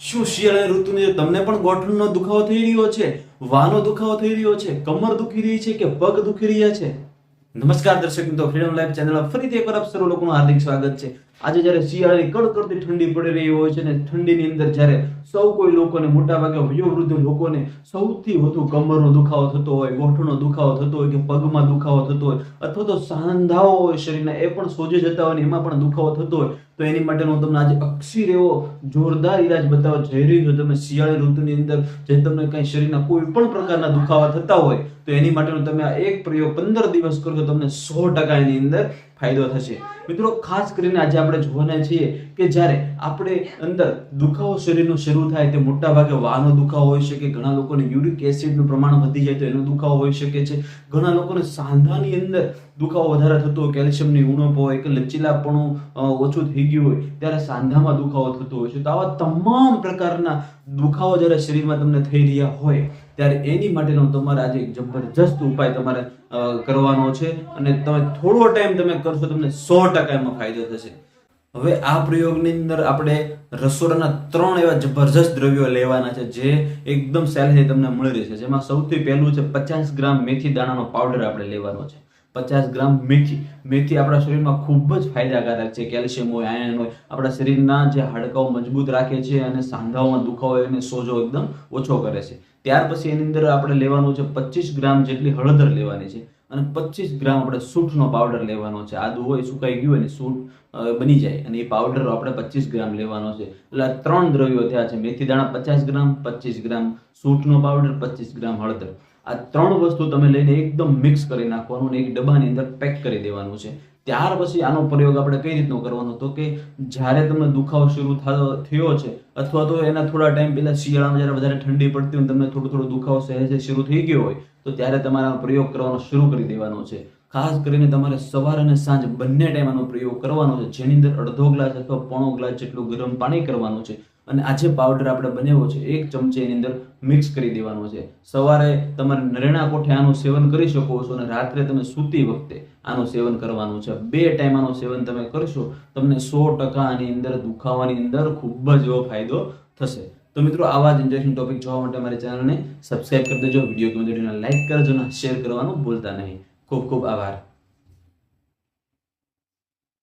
શું શિયાળા ઋતુની તમને પણ ગોઠણનો દુખાવો થઈ રહ્યો છે? વાનો દુખાવો થઈ રહ્યો છે? કમર દુખી રહી છે કે પગ દુખી રહ્યા છે? નમસ્કાર દર્શક મિત્રો ફ્રીડમ લાઈવ ચેનલમાં ફરીથી એકવાર આપ સર્વ લોકોનું હાર્દિક સ્વાગત છે. આજે જ્યારે શિયાળાની કડકડતી ઠંડી પડી રહી હોય છે ને ઠંડીની અંદર જ્યારે સૌ કોઈ લોકોને મોટા ભાગે વયોવૃદ્ધ લોકોને સૌથી વધુ કમરનો દુખાવો થતો હોય ગોઠણનો દુખાવો થતો હોય કે પગમાં દુખાવો થતો હોય અથવા તો સાંધાઓ હોય શરીરના એ પણ સોજે જતા હોય ને એમાં પણ દુખાવો થતો હોય, તો એની માટે હું તમને આજે અક્ષીર એવો જોરદાર ઈલાજ બતાવવા જઈ રહ્યો છું. તમે શિયાળી ઋતુની અંદર જે તમને કઈ શરીરના કોઈ પણ પ્રકારના દુખાવા થતા હોય, તો એની માટેનો તમે આ એક પ્રયોગ પંદર દિવસ કરો તો તમને સો ટકા એની અંદર ફાયદો થશે. મિત્રો, ખાસ કરીને આજે આપણે જોવાના છીએ કે જ્યારે આપણે અંદર દુખાવો શરીરનો શરૂ થાય તે મોટા ભાગે વાનો દુખાવો હોઈ શકે, ઘણા લોકોને યુરિક એસિડનું પ્રમાણ વધી જાય તો એનો દુખાવો હોઈ શકે છે. ઘણા લોકોને સાંધાની અંદર દુખાવો વધારે થતો હોય, કેલ્શિયમની ઉણપ હોય કે લચીલાપણું ઓછું થઈ ગયું હોય, ત્યારે સાંધામાં દુખાવો થતો હોય છે. તો આવા તમામ પ્રકારના દુખાવો જ્યારે શરીરમાં તમને થઈ રહ્યા હોય, ત્યારે એની માટેનો તમારે આજે જબરજસ્ત ઉપાય તમારે કરવાનો છે. અને તમે થોડો ટાઈમ તમે કરશો તમને સો ટકા એમાં ફાયદો થશે. હવે આ પ્રયોગની અંદર આપણે રસોડાના ત્રણ એવા જબરજસ્ત દ્રવ્યો લેવાના છે, જે એકદમ સહેલાઈથી તમને મળી રહેશે. જેમાં સૌથી પહેલું છે પચાસ ગ્રામ મેથી દાણાનો પાવડર આપણે લેવાનો છે. પચાસ ગ્રામ મેથી. મેથી આપણા શરીરમાં ખૂબ જ ફાયદાકારક છે. કેલ્શિયમ હોય આયર્ન હોય. આપણા શરીરના જે હાડકાઓ મજબૂત રાખે છે અને સાંધાઓમાં દુખાવો અને સોજો એકદમ ઓછો કરે છે. ત્યાર પછી એની અંદર આપણે લેવાનું છે પચીસ ગ્રામ જેટલી હળદર લેવાની છે. અને પચીસ ગ્રામ આપણે સૂંઠનો પાવડર લેવાનો છે. આદુ હોય સુકાઈ ગયું હોય ને સૂંઠ બની જાય. અને એ પાવડર આપણે પચીસ ગ્રામ લેવાનો છે. એટલે આ ત્રણ દ્રવ્યો થયા છે. મેથી દાણા પચાસ ગ્રામ, પચીસ ગ્રામ સૂંઠનો પાવડર પચીસ ગ્રામ, હળદર. આ ત્રણ વસ્તુ તમે લઈને એકદમ મિક્સ કરી નાખવાનું અને એક ડબ્બાની અંદર પેક કરી દેવાનું છે. ત્યાર પછી આનો પ્રયોગ આપણે કઈ રીતનો કરવાનો તો કે જ્યારે તમને દુખાવો શરૂ થયો છે, અથવા તો એના થોડા ટાઈમ પહેલા શિયાળામાં જ્યારે વધારે ઠંડી પડતી હોય તમને થોડો થોડો દુખાવો સહેજ શરૂ થઈ ગયો હોય, તો ત્યારે તમારે પ્રયોગ કરવાનો શરૂ કરી દેવાનો છે. ખાસ કરીને તમારે સવાર અને સાંજ બંને ટાઈમ આનો પ્રયોગ કરવાનો છે. જેની અંદર અડધો ગ્લાસ અથવા પોણો ગ્લાસ જેટલું ગરમ પાણી કરવાનું છે. અને આ જે પાવડર આપણે બનાવ્યો છે, એક ચમચી એની અંદર મિક્સ કરી દેવાનો છે. સવારે તમારે નરેણા કોઠે આનું સેવન કરી શકો છો અને રાત્રે તમે સૂતી વખતે આનું સેવન કરવાનું છે. બે ટાઈમ આનું સેવન તમે કરશો, તમને સો ટકા આની અંદર દુખાવાની અંદર ખૂબ જ એવો ફાયદો થશે. તો મિત્રો, આવા જ ઇન્ટરેસ્ટિંગ ટોપિક જોવા માટે મારી ચેનલને સબસ્ક્રાઇબ કરી દેજો. વીડિયો ગમે તો લાઈક કરજો અને શેર કરવાનું ભૂલતા નહીં. ખૂબ ખૂબ આભાર.